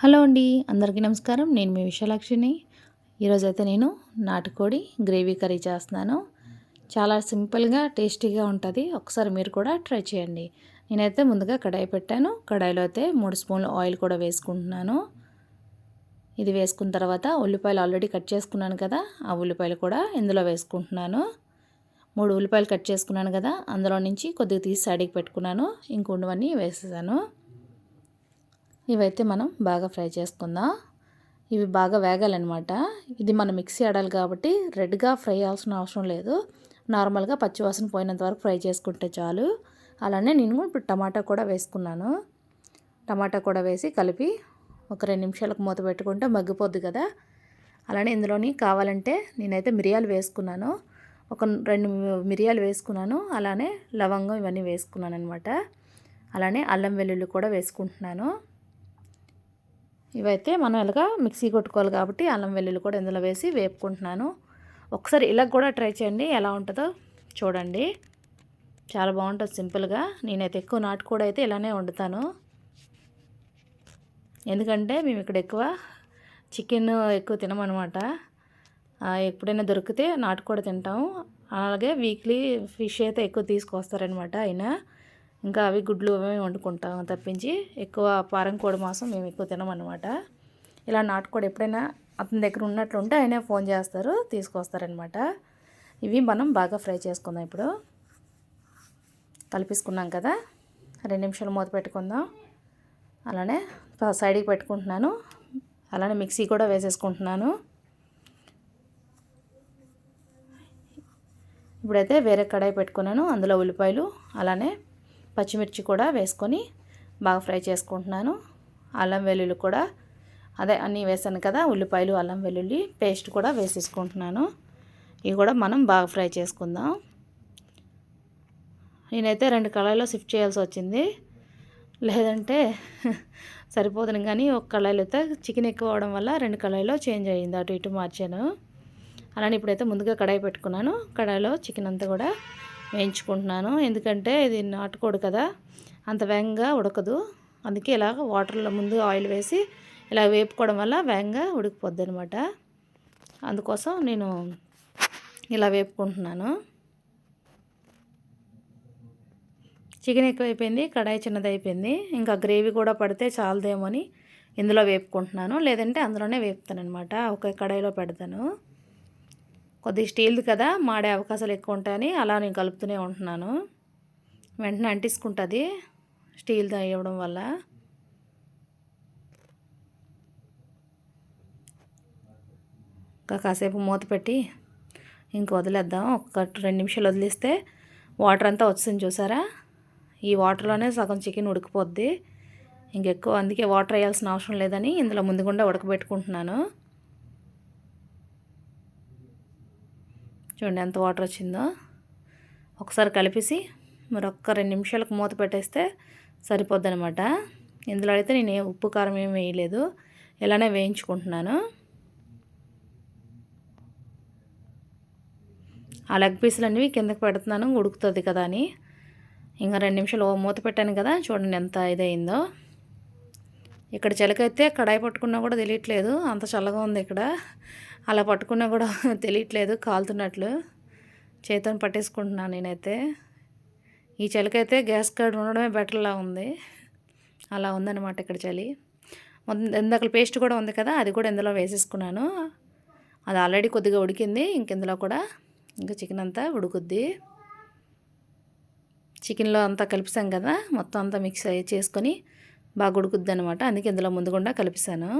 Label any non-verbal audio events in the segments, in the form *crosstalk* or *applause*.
Hello అండి అందరికీ నమస్కారం. నేను మీ విశాలాక్షిని. ఈరోజు అయితే నేను నాటుకోడి గ్రేవీ కర్రీ చేస్తున్నాను. చాలా సింపుల్గా టేస్టీగా ఉంటుంది. ఒకసారి మీరు కూడా ట్రై చేయండి. నేనైతే ముందుగా కడాయి పెట్టాను. కడాయిలో అయితే మూడు స్పూన్లు ఆయిల్ కూడా వేసుకుంటున్నాను. ఇది వేసుకున్న తర్వాత ఉల్లిపాయలు ఆల్రెడీ కట్ చేసుకున్నాను కదా ఆ ఉల్లిపాయలు కూడా ఇందులో వేసుకుంటున్నాను. మూడు ఉల్లిపాయలు కట్ చేసుకున్నాను కదా అందులో నుంచి కొద్దిగా తీసి సైడ్కి పెట్టుకున్నాను. ఇంకొండవన్నీ వేసేసాను. ఇవైతే మనం బాగా ఫ్రై చేసుకుందాం. ఇవి బాగా వేగాలన్నమాట. ఇది మనం మిక్సీ ఆడాలి కాబట్టి రెడ్గా ఫ్రై అవ్వాల్సిన అవసరం లేదు. నార్మల్గా పచ్చివాసన పోయినంత వరకు ఫ్రై చేసుకుంటే చాలు. అలానే నేను ఇప్పుడు టమాటా కూడా వేసుకున్నాను. టమాటా కూడా వేసి కలిపి ఒక రెండు నిమిషాలకు మూత పెట్టుకుంటే మగ్గిపోద్ది కదా. అలానే ఇందులోని కావాలంటే నేనైతే మిరియాలు వేసుకున్నాను. ఒక రెండు మిరియాలు వేసుకున్నాను. అలానే లవంగం ఇవన్నీ వేసుకున్నాను అనమాట అలానే అల్లం వెల్లుల్లి కూడా వేసుకుంటున్నాను. ఇవైతే మనం ఇలాగా మిక్సీ కొట్టుకోవాలి కాబట్టి అల్లం వెల్లుల్లి కూడా ఇందులో వేసి వేపుకుంటున్నాను. ఒకసారి ఇలా కూడా ట్రై చేయండి ఎలా ఉంటుందో చూడండి. చాలా బాగుంటుంది సింపుల్గా. నేనైతే ఎక్కువ నాటుకోడి అయితే ఇలానే వండుతాను. ఎందుకంటే మేము ఇక్కడ ఎక్కువ చికెన్ ఎక్కువ తినమనమాట. ఎప్పుడైనా దొరికితే నాటుకోడి తింటాము అలాగే వీక్లీ ఫిష్ అయితే ఎక్కువ తీసుకొస్తారనమాట అయినా ఇంకా అవి గుడ్లు అవి వండుకుంటాం తప్పించి ఎక్కువ పారం కోడి మాసం మేము ఎక్కువ తినమన్నమాట. ఇలా నాటుకోడి ఎప్పుడైనా అతని దగ్గర ఉన్నట్లుంటే ఆయనే ఫోన్ చేస్తారు తీసుకొస్తారనమాట ఇవి మనం బాగా ఫ్రై చేసుకుందాం ఇప్పుడు. కలిపిసుకున్నాం కదా. రెండు నిమిషాలు మూత పెట్టుకుందాం. అలానే సైడ్కి పెట్టుకుంటున్నాను. అలానే మిక్సీ కూడా వేసేసుకుంటున్నాను. ఇప్పుడైతే వేరే కడాయి పెట్టుకున్నాను. అందులో ఉల్లిపాయలు అలానే పచ్చిమిర్చి కూడా వేసుకొని బాగా ఫ్రై చేసుకుంటున్నాను. అల్లం వెల్లుల్లి కూడా. అదే అన్నీ వేసాను కదా ఉల్లిపాయలు అల్లం వెల్లుల్లి పేస్ట్ కూడా వేసేసుకుంటున్నాను. ఇవి కూడా మనం బాగా ఫ్రై చేసుకుందాం. నేనైతే రెండు కళాయిలో షిఫ్ట్ చేయాల్సి వచ్చింది. లేదంటే సరిపోతుంది కానీ ఒక కళాయిలో అయితే చికెన్ ఎక్కువ అవడం వల్ల రెండు కళాయిలో చేంజ్ అయ్యింది అటు ఇటు మార్చాను. అలానే ఇప్పుడైతే ముందుగా కడాయి పెట్టుకున్నాను. కడాయిలో చికెన్ అంతా కూడా వేయించుకుంటున్నాను. ఎందుకంటే ఇది నాటుకోడు కదా అంత వేగంగా ఉడకదు. అందుకే ఇలాగ వాటర్లో ముందు ఆయిల్ వేసి ఇలా వేపుకోవడం వల్ల వేగంగా ఉడికిపోద్ది అనమాట అందుకోసం నేను ఇలా వేపుకుంటున్నాను. చికెన్ ఎక్కువైపోయింది కడాయి చిన్నది అయిపోయింది ఇంకా గ్రేవీ కూడా పడితే చాలదేమో అని ఇందులో వేపుకుంటున్నాను. లేదంటే అందులోనే వేపుతాను అనమాట ఒక కడాయిలో పెడతాను. కొద్దిగా స్టీల్ది కదా మాడే అవకాశాలు ఎక్కువ ఉంటాయని అలా నేను కలుపుతూనే ఉంటున్నాను. వెంటనే అంటిసుకుంటుంది స్టీల్ది ఇవ్వడం వల్ల. ఇంకా కాసేపు మూత పెట్టి ఇంక వదిలేద్దాం. ఒక రెండు నిమిషాలు వదిలేస్తే వాటర్ అంతా వచ్చింది చూసారా? ఈ వాటర్లోనే సగం చికెన్ ఉడికిపోద్ది. ఇంకెక్కువ అందుకే వాటర్ వేయాల్సిన అవసరం లేదని ఇందులో ముందుగుండా ఉడకబెట్టుకుంటున్నాను. చూడండి ఎంత వాటర్ వచ్చిందో. ఒకసారి కలిపేసి మరి ఒక్క రెండు నిమిషాలకు మూత పెట్టేస్తే సరిపోద్ది అనమాట ఇందులో అయితే నేను ఉప్పు కారం ఏమి వేయలేదు. ఇలానే వేయించుకుంటున్నాను. ఆ లెగ్ పీసులు అనేవి కిందకి పెడుతున్నాను ఉడుకుతుంది కదా అని. ఇంకా రెండు నిమిషాలు మూత పెట్టాను కదా చూడండి ఎంత ఇదైందో ఇక్కడ చలికైతే కడాయి పట్టుకున్నా కూడా తెలియట్లేదు అంత చల్లగా ఉంది ఇక్కడ. అలా పట్టుకున్నా కూడా *laughs* తెలియట్లేదు కాలుతున్నట్లు. చేతిని పట్టేసుకుంటున్నాను నేనైతే. ఈ చలికైతే గ్యాస్ కార్డ్ ఉండడమే బెటర్లా ఉంది. అలా ఉందన్నమాట ఇక్కడ చలి. ఇందాక పేస్ట్ కూడా ఉంది కదా అది కూడా ఇందులో వేసేసుకున్నాను. అది ఆల్రెడీ కొద్దిగా ఉడికింది ఇంకెందులో కూడా ఇంకా చికెన్ అంతా ఉడుకుద్ది. చికెన్లో అంతా కలిపిసాం కదా మొత్తం అంతా మిక్స్ చేసుకొని బాగా ఉడుకుద్ది అనమాట అందుకే ఇందులో ముందుగుండా కలిపిసాను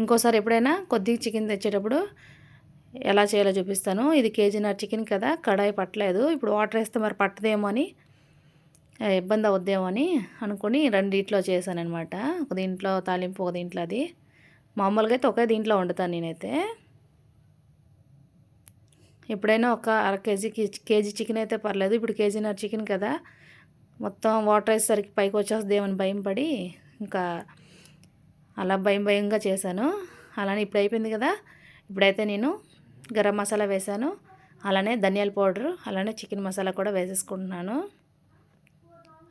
ఇంకోసారి ఎప్పుడైనా కొద్దిగా చికెన్ తెచ్చేటప్పుడు ఎలా చేయాలో చూపిస్తాను. ఇది కేజీన్నర చికెన్ కదా కడాయి పట్టలేదు. ఇప్పుడు వాటర్ వేస్తే మరి పట్టదేమో అని ఇబ్బంది అవుద్దేమో అని అనుకుని రెండిట్లో చేశాను అనమాట ఒక దీంట్లో తాలింపు ఒక దీంట్లో అది. మామూలుగా అయితే ఒకే దీంట్లో వండుతాను నేనైతే. ఎప్పుడైనా ఒక అర కేజీకి కేజీ చికెన్ అయితే పర్లేదు. ఇప్పుడు కేజీన్నర చికెన్ కదా మొత్తం వాటర్ వేసేసరికి పైకి వచ్చేస్తుందేమని భయం పడి ఇంకా అలా భయం భయంగా చేశాను. అలానే ఇప్పుడు అయిపోయింది కదా. ఇప్పుడైతే నేను గరం మసాలా వేశాను. అలానే ధనియాల పౌడరు అలానే చికెన్ మసాలా కూడా వేసేసుకుంటున్నాను.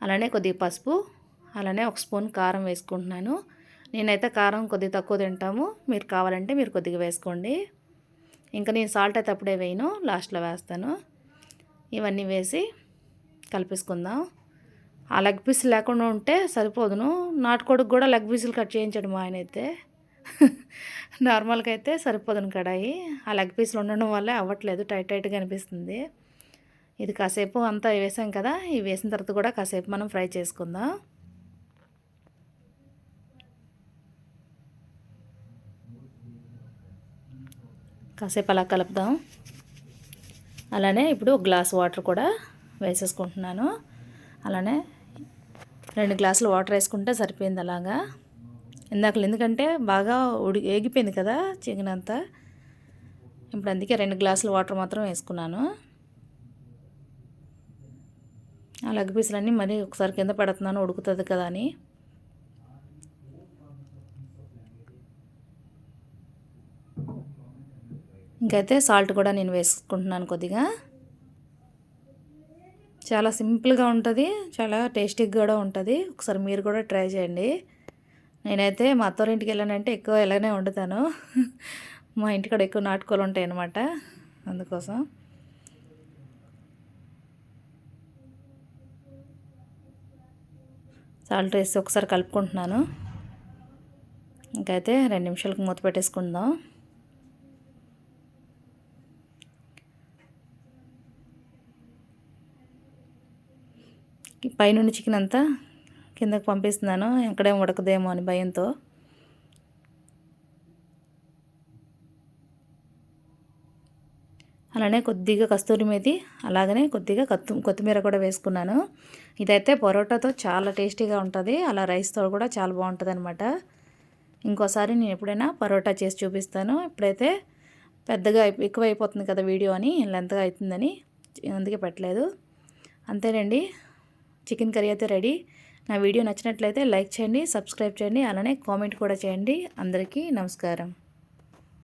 అలానే కొద్దిగా పసుపు అలానే ఒక స్పూన్ కారం వేసుకుంటున్నాను. నేనైతే కారం కొద్దిగా తక్కువ తింటాము. మీరు కావాలంటే మీరు కొద్దిగా వేసుకోండి. ఇంకా నేను సాల్ట్ అయితే అప్పుడే వేయను లాస్ట్లో వేస్తాను. ఇవన్నీ వేసి కలిపేసుకుందాం. ఆ లెగ్ పీస్ లేకుండా ఉంటే సరిపోదును. నాటుకోడికి కూడా లెగ్ పీసులు కట్ చేయించాడు మా ఆయన అయితే. *laughs* నార్మల్గా అయితే సరిపోదును కడాయి. ఆ లెగ్ పీసులు ఉండడం వల్లే అవ్వట్లేదు. టైట్ టైట్గా అనిపిస్తుంది. ఇది కాసేపు అంతా వేసాం కదా. ఇవి వేసిన తర్వాత కూడా కాసేపు మనం ఫ్రై చేసుకుందాం. కాసేపు అలా కలుపుదాం. అలానే ఇప్పుడు ఒక గ్లాస్ వాటర్ కూడా వేసేసుకుంటున్నాను. అలానే రెండు గ్లాసులు వాటర్ వేసుకుంటే సరిపోయింది అలాగా. ఇందాక ఎందుకంటే బాగా ఉడి ఏగిపోయింది కదా చికెన్ అంతా ఇప్పుడు అందుకే రెండు గ్లాసులు వాటర్ మాత్రం వేసుకున్నాను. ఆ లెగ్ పీసులన్నీ మరీ ఒకసారి కింద పెడుతున్నాను ఉడుకుతుంది కదా అని. ఇంకైతే సాల్ట్ కూడా నేను వేసుకుంటున్నాను కొద్దిగా. చాలా సింపుల్గా ఉంటుంది చాలా టేస్టీగా కూడా ఉంటుంది. ఒకసారి మీరు కూడా ట్రై చేయండి. నేనైతే మా అత్తవారింటికి వెళ్ళానంటే ఎక్కువ ఇలానే వండుతాను. *laughs* మా ఇంటికాడ ఎక్కువ నాటుకోలు ఉంటాయి అన్నమాట. అందుకోసం. సాల్ట్ వేసి ఒకసారి కలుపుకుంటున్నాను. ఇంకైతే రెండు నిమిషాలకు మూత పెట్టేసుకుందాం. పైనుండి చికెన్ అంతా కిందకి పంపిస్తున్నాను. ఎక్కడేం ఉడకదేమో అని భయంతో. అలానే కొద్దిగా కస్తూరి మేతి అలాగనే కొద్దిగా కత్తు కొత్తిమీర కూడా వేసుకున్నాను. ఇదైతే పొరోటాతో చాలా టేస్టీగా ఉంటుంది. అలా రైస్తో కూడా చాలా బాగుంటుంది అనమాట ఇంకోసారి నేను ఎప్పుడైనా పరోటా చేసి చూపిస్తాను. ఇప్పుడైతే పెద్దగా ఎక్కువ అయిపోతుంది కదా వీడియో అని లెంత్గా అవుతుందని అందుకే పెట్టలేదు. అంతేనండి. చికెన్ కర్రీ అయితే రెడీ. నా వీడియో నచ్చినట్లయితే లైక్ చేయండి సబ్స్క్రైబ్ చేయండి అలానే కామెంట్ కూడా చేయండి. అందరికీ నమస్కారం.